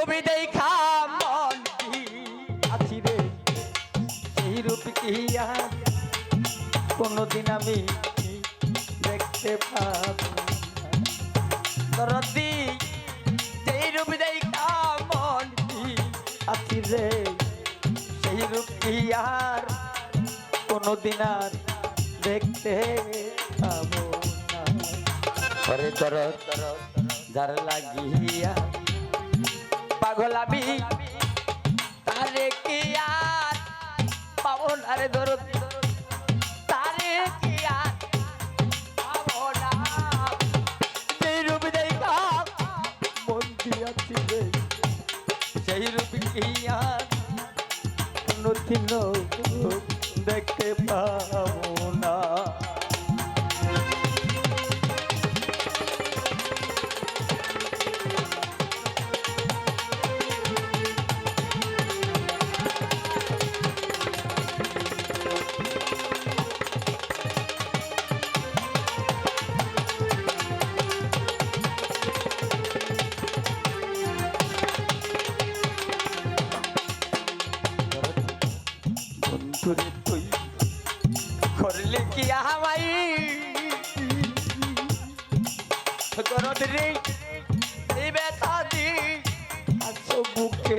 রবি দেখা মন কি আছি রে? সেই রূপ কি আর কোনোদিন আমি দেখতে পাবো দরদি সেই রূপ দেখা মন কি আছি রে? সেই রূপ কি আর কোনোদিন আর দেখতে পাবো না। করে তর যার লাগিয়া পাগল আমি। তারে কি আর পাবো না রে দরদ? তারে কি আর পাবো না? সেই রূপ দেখা মন দিয়াছি রে সেই রূপ কি আর কোনোদিনও দেখতে পাবো রে ব্যথা দি আছো বুকে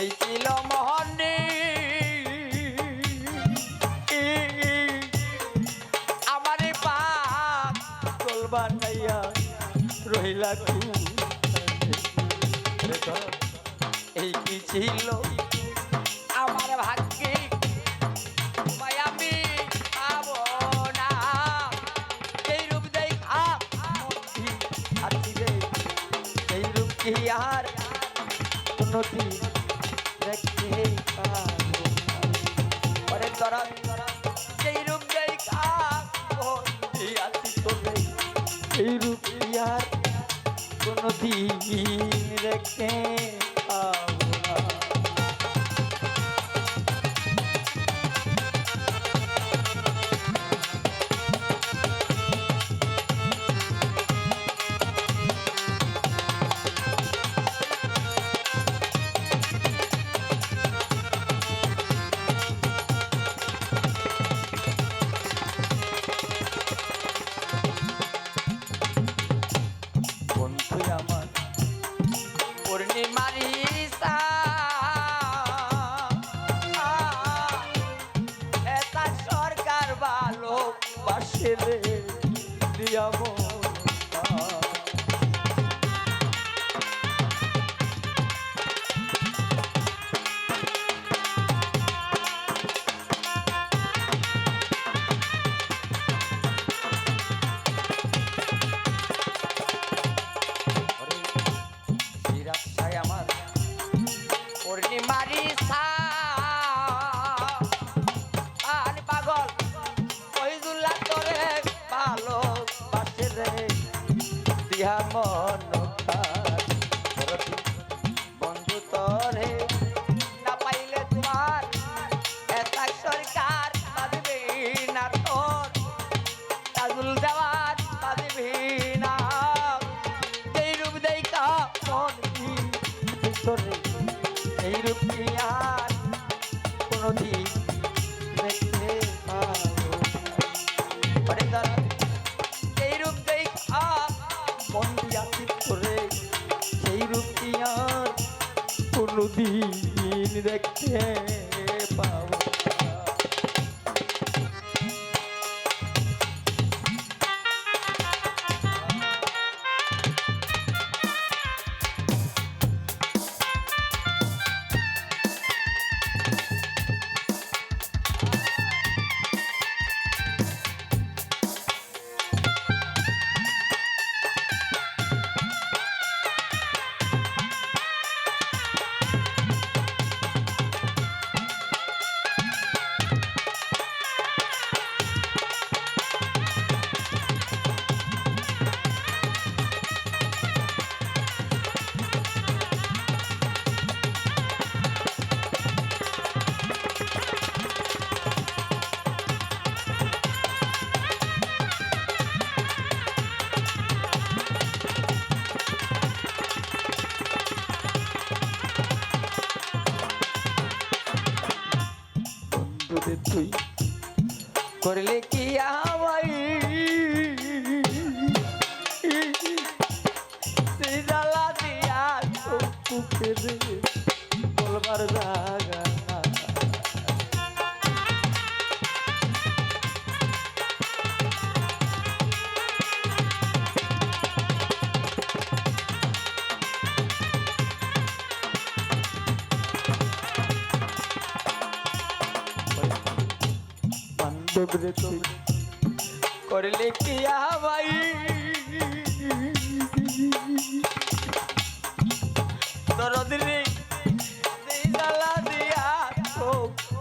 এই ছিল মহনে আমারে পাগল বানাইয়া রহিলা তু এই কি ছিল আমার ভাগ্যে? আমি পাবো না। এই রূপ আছি রে এই রূপ কি আর কোনদিন বন্ধু আমার। পূর্ণিমারি সরকার ভালো বাসে রে দিয়া কোনদিন দেখতে পাবো। না। তুই করলে কি আমাই সেই জ্বালা দিয়া বলবার জাগা রে তুই করলে কি ভাই দরদ রে জ্বালা দিয়া তো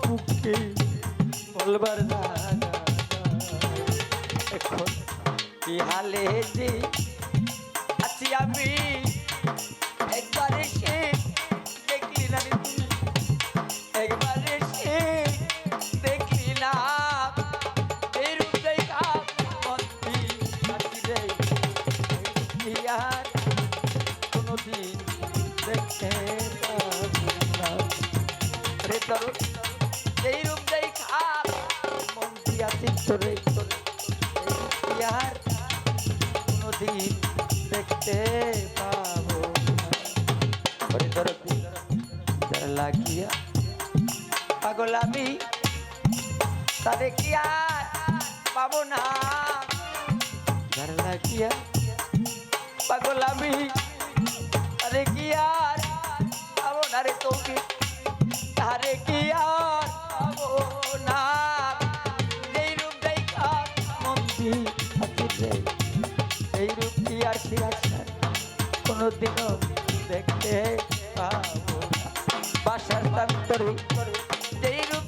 মুখে বলবার না এখন কি হালে যে রে তোর এই রূপ আছি তোরে কি আর কোনোদিন দেখতে পাবো লাগিয়া পাগল আমি, তারে কি আর পাবো না? যার লাগিয়া পাগল আমি, তারে কি আর পাবো না রে তোকে? কোনোদিনও দেখতে পাবো বাসার তান্তরে যেই রূপ